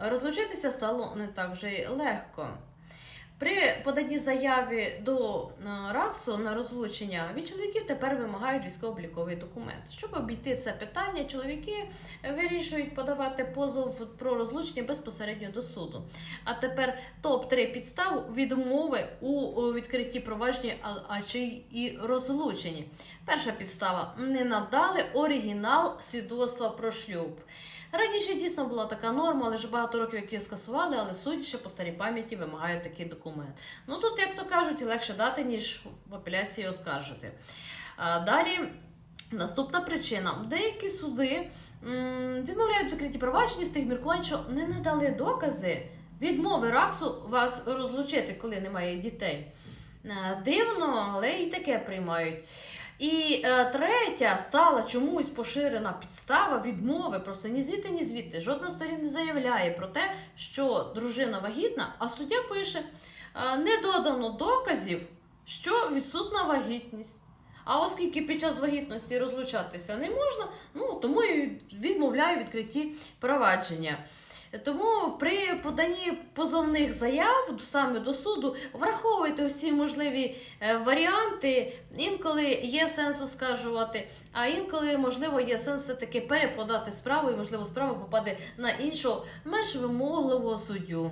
Розлучитися стало не так вже й легко. При поданні заяви до е, РАКСу на розлучення від чоловіків тепер вимагають військово-обліковий документ. Щоб обійти це питання, чоловіки вирішують подавати позов про розлучення безпосередньо до суду. А тепер топ-3 підстав відмови у відкритті провадження, а чи і розлученні. Перша підстава не надали оригінал свідоцтва про шлюб. Раніше дійсно була така норма, але вже багато років як її скасували, але ще по старій пам'яті вимагають такий документ. Ну тут, як то кажуть, легше дати, ніж в апеляції оскаржити. Далі наступна причина. Деякі суди відмовляють в закритті провадження з тих міркувань, що не надали докази відмови РАКСу вас розлучити, коли немає дітей. Е, Дивно, але і таке приймають. І е, третя стала чомусь поширена підстава відмови. Просто ні звідти, ні звідти. Жодна сторін не заявляє про те, що дружина вагітна, а суддя пише: е, не додано доказів, що відсутна вагітність. А оскільки під час вагітності розлучатися не можна, ну тому і відмовляю відкритті провадження. Тому при поданні позовних заяв саме до суду враховуйте усі можливі е, варіанти. Інколи є сенс оскаржувати, а інколи, можливо, є сенс все-таки переподати справу, і можливо справа попаде на іншого менш вимогливого суддю.